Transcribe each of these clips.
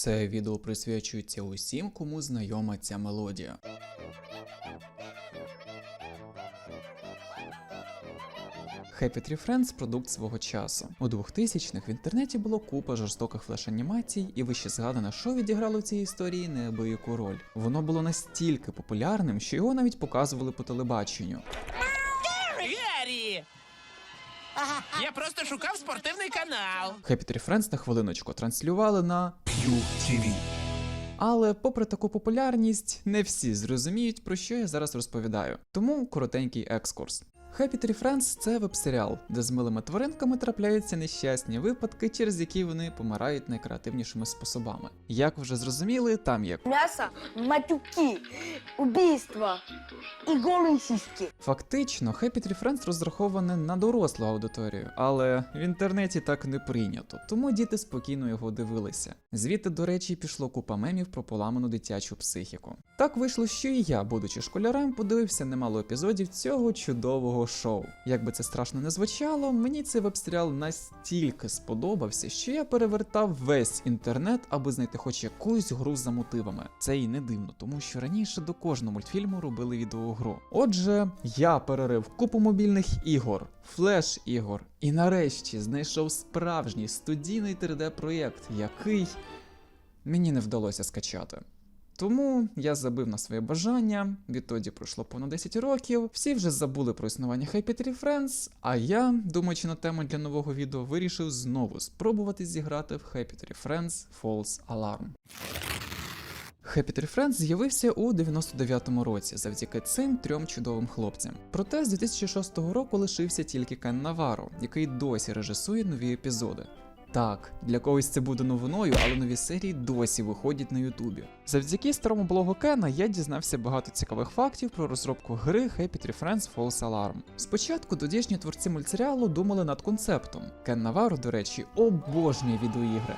Це відео присвячується усім, кому знайома ця мелодія. Happy Tree Friends – продукт свого часу. У 2000-х в інтернеті було купа жорстоких флеш-анімацій, і вище згадане шоу відіграло в цій історії неабияку роль. Воно було настільки популярним, що його навіть показували по телебаченню. Я просто шукав спортивний канал. Happy Tree Friends на хвилиночку транслювали на TV. Але, попри таку популярність, не всі зрозуміють, про що я зараз розповідаю. Тому коротенький екскурс. Happy Tree Friends – це веб-серіал, де з милими тваринками трапляються нещасні випадки, через які вони помирають найкреативнішими способами. Як вже зрозуміли, там є Мясо, матюки, убийства и голые сиськи. Фактично, Happy Tree Friends розраховане на дорослу аудиторію, але в інтернеті так не прийнято, тому діти спокійно його дивилися. Звідти, до речі, пішло купа мемів про поламану дитячу психіку. Так вийшло, що і я, будучи школярем, подивився немало епізодів цього чудового шоу. Як би це страшно не звучало, мені цей веб-серіал настільки сподобався, що я перевертав весь інтернет, аби знайти хоч якусь гру за мотивами. Це і не дивно, тому що раніше до кожного мультфільму робили відеогру. Отже, я перерив купу мобільних ігор, флеш-ігор, і нарешті знайшов справжній студійний 3D-проєкт, який мені не вдалося скачати. Тому я забив на своє бажання, відтоді пройшло понад 10 років, всі вже забули про існування Happy Tree Friends, а я, думаючи на тему для нового відео, вирішив знову спробувати зіграти в Happy Tree Friends False Alarm. Happy Tree Friends з'явився у 99-му році завдяки цим трьом чудовим хлопцям. Проте з 2006 року лишився тільки Кен Наваро, який досі режисує нові епізоди. Так, для когось це буде новиною, але нові серії досі виходять на Ютубі. Завдяки старому блогу Кена я дізнався багато цікавих фактів про розробку гри Happy Tree Friends False Alarm. Спочатку тодішні творці мультсеріалу думали над концептом. Кен Наваро, до речі, обожнює відеоігри.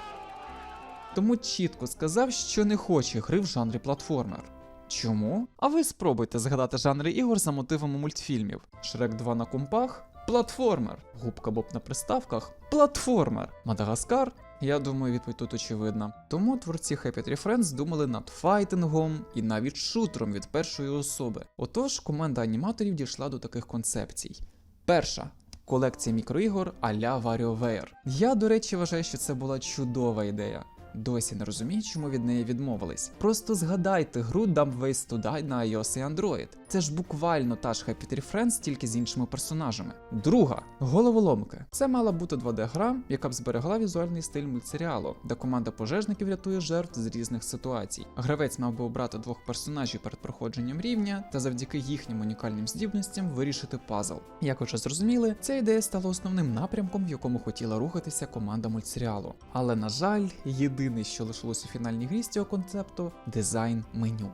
Тому чітко сказав, що не хоче гри в жанрі платформер. Чому? А ви спробуйте згадати жанри ігор за мотивами мультфільмів: Шрек 2 на компах, платформер, Губка Боб на приставках, платформер, Мадагаскар. Я думаю, відповідь тут очевидна. Тому творці Happy Tree Friends думали над файтингом і навіть шутером від першої особи. Отож, команда аніматорів дійшла до таких концепцій. Перша колекція мікроігор а-ля WarioWare. Я, до речі, вважаю, що це була чудова ідея. Досі не розумію, чому від неї відмовились. Просто згадайте гру Dumb Ways to Die на iOS і Android. Це ж буквально та ж Happy Tree Friends, тільки з іншими персонажами. Друга головоломки. Це мала бути 2D-гра, яка б зберегла візуальний стиль мультсеріалу, де команда пожежників рятує жертв з різних ситуацій. Гравець мав би обрати двох персонажів перед проходженням рівня та завдяки їхнім унікальним здібностям вирішити пазл. Як вже зрозуміли, ця ідея стала основним напрямком, в якому хотіла рухатися команда мультсеріалу. Але на жаль, єдине, що лишилось у фінальній грі з цього концепту дизайн меню.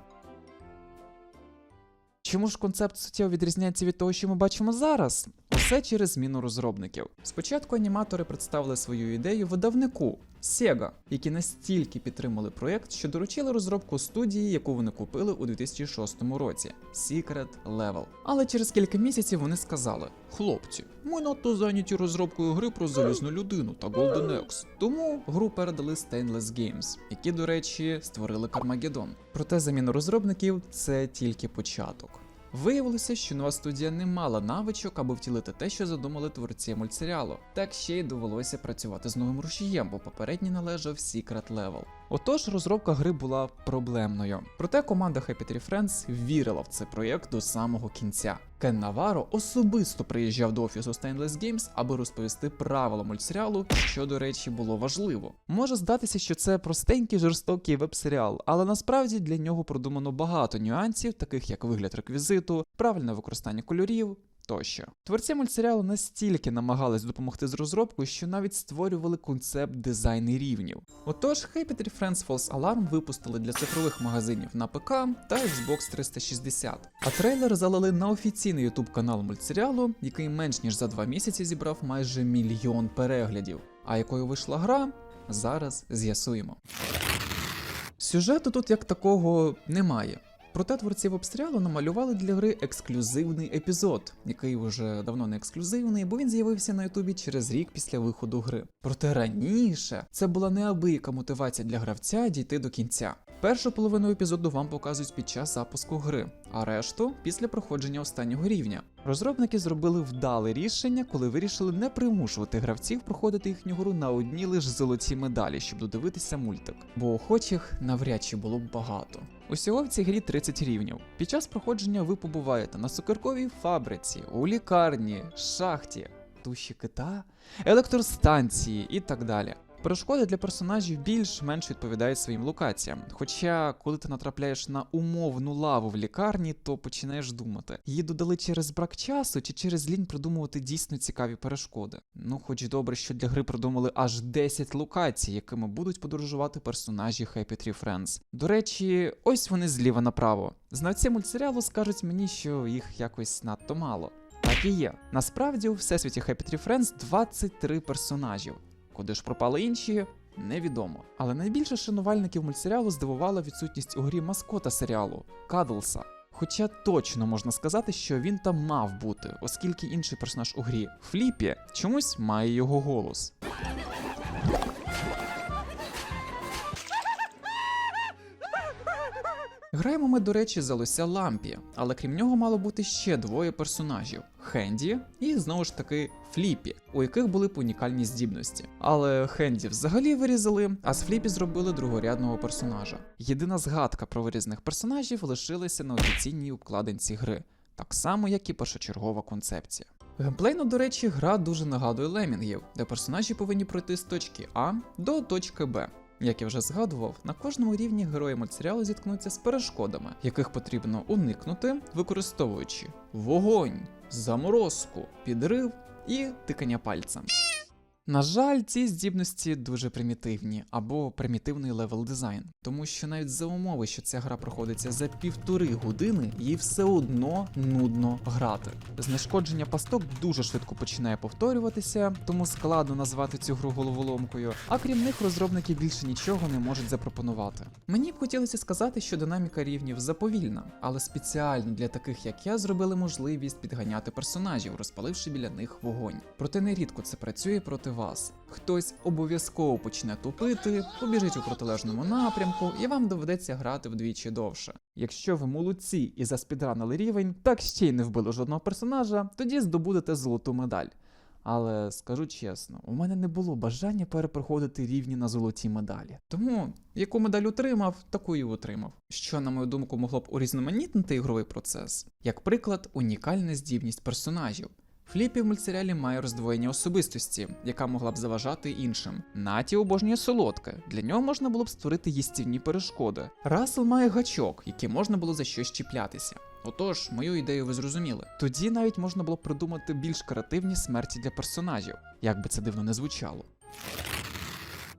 Чому ж концепт суттєво відрізняється від того, що ми бачимо зараз? Усе через зміну розробників. Спочатку аніматори представили свою ідею видавнику Sega, які настільки підтримали проєкт, що доручили розробку студії, яку вони купили у 2006 році Secret Level. Але через кілька місяців вони сказали: хлопці, ми надто зайняті розробкою гри про залізну людину та Golden Axe, тому гру передали Stainless Games, які, до речі, створили Carmageddon. Проте заміна розробників це тільки початок. Виявилося, що нова студія не мала навичок, аби втілити те, що задумали творці мультсеріалу. Так ще й довелося працювати з новим рушієм, бо попередній належав Secret Level. Отож, розробка гри була проблемною. Проте команда Happy Tree Friends вірила в цей проєкт до самого кінця. Кен Наваро особисто приїжджав до офісу Stainless Games, аби розповісти правила мультсеріалу, що, до речі, було важливо. Може здатися, що це простенький жорстокий веб-серіал, але насправді для нього продумано багато нюансів, таких як вигляд реквізиту, правильне використання кольорів. Тощо творці мультсеріалу настільки намагались допомогти з розробкою, що навіть створювали концепт дизайну рівнів. Отож, Happy Tree Friends False Alarm випустили для цифрових магазинів на ПК та Xbox 360. А трейлер залили на офіційний YouTube канал мультсеріалу, який менш ніж за два місяці зібрав майже мільйон переглядів. А якою вийшла гра, зараз з'ясуємо. Сюжету тут як такого немає. Проте творці веб-серіалу намалювали для гри ексклюзивний епізод, який вже давно не ексклюзивний, бо він з'явився на Ютубі через рік після виходу гри. Проте раніше це була неабияка мотивація для гравця дійти до кінця. Першу половину епізоду вам показують під час запуску гри, а решту після проходження останнього рівня. Розробники зробили вдале рішення, коли вирішили не примушувати гравців проходити їхню гру на одні лише золоті медалі, щоб додивитися мультик, бо охочих навряд чи було б багато. Усього в цій грі 30 рівнів. Під час проходження ви побуваєте на цукерковій фабриці, у лікарні, шахті, туші кита, електростанції і так далі. Перешкоди для персонажів більш-менш відповідають своїм локаціям. Хоча, коли ти натрапляєш на умовну лаву в лікарні, то починаєш думати, її додали через брак часу чи через лінь придумувати дійсно цікаві перешкоди. Ну, хоч добре, що для гри придумали аж 10 локацій, якими будуть подорожувати персонажі Happy Tree Friends. До речі, ось вони зліва направо. Знавці мультсеріалу скажуть мені, що їх якось надто мало. Так і є. Насправді у всесвіті Happy Tree Friends 23 персонажів. Куди ж пропали інші, невідомо. Але найбільше шанувальників мультсеріалу здивувала відсутність у грі маскота серіалу Кадлса. Хоча точно можна сказати, що він там мав бути, оскільки інший персонаж у грі Фліпі чомусь має його голос. Граємо ми, до речі, за лося Лампі, але крім нього мало бути ще двоє персонажів: Хенді і знову ж таки Фліпі, у яких були б унікальні здібності. Але Хенді взагалі вирізали, а з Фліпі зробили другорядного персонажа. Єдина згадка про вирізаних персонажів лишилася на офіційній обкладинці гри, так само як і першочергова концепція. Геймплейно, до речі, гра дуже нагадує лемінгів, де персонажі повинні пройти з точки А до точки Б. Як я вже згадував, на кожному рівні герої мультсеріалу зіткнуться з перешкодами, яких потрібно уникнути, використовуючи вогонь, заморозку, підрив і тикання пальцем. На жаль, ці здібності дуже примітивні або примітивний левел дизайн, тому що навіть за умови, що ця гра проходиться за півтори години, їй все одно нудно грати. Знешкодження пасток дуже швидко починає повторюватися, тому складно назвати цю гру головоломкою. А крім них, розробники більше нічого не можуть запропонувати. Мені б хотілося сказати, що динаміка рівнів заповільна, але спеціально для таких як я зробили можливість підганяти персонажів, розпаливши біля них вогонь. Проте нерідко це працює проти вас. Хтось обов'язково почне тупити, побіжить у протилежному напрямку, і вам доведеться грати вдвічі довше. Якщо ви молодці і заспідранили рівень, так ще й не вбили жодного персонажа, тоді здобудете золоту медаль. Але скажу чесно, у мене не було бажання перепроходити рівні на золоті медалі. Тому яку медаль отримав, таку і отримав. Що, на мою думку, могло б урізноманітнити ігровий процес. Як приклад, унікальна здібність персонажів. Фліпі в мультсеріалі має роздвоєння особистості, яка могла б заважати іншим. Наті обожнює солодке. Для нього можна було б створити їстівні перешкоди. Расел має гачок, який можна було за щось чіплятися. Отож, мою ідею ви зрозуміли. Тоді навіть можна було б придумати більш креативні смерті для персонажів, як би це дивно не звучало.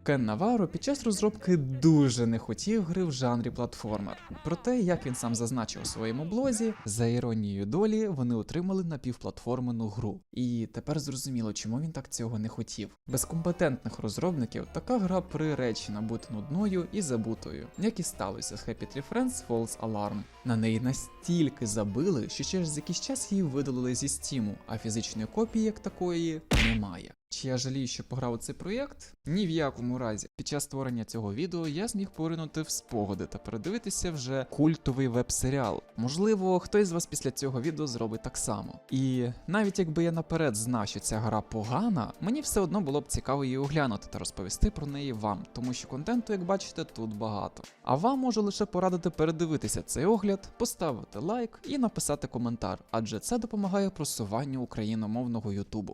Кен Наваро під час розробки дуже не хотів гри в жанрі платформер. Проте, як він сам зазначив у своєму блозі, за іронією долі вони отримали напівплатформену гру. І тепер зрозуміло, чому він так цього не хотів. Без компетентних розробників така гра приречена бути нудною і забутою, як і сталося з Happy Tree Friends False Alarm. На неї настільки забили, що через якийсь час її видалили зі стіму, а фізичної копії як такої немає. Чи я жалію, що пограв у цей проєкт? Ні в якому разі. Під час створення цього відео я зміг поринути в спогади та передивитися вже культовий веб-серіал. Можливо, хтось з вас після цього відео зробить так само. І навіть якби я наперед знав, що ця гра погана, мені все одно було б цікаво її оглянути та розповісти про неї вам, тому що контенту, як бачите, тут багато. А вам можу лише порадити передивитися цей огляд, поставити лайк і написати коментар, адже це допомагає просуванню україномовного Ютубу.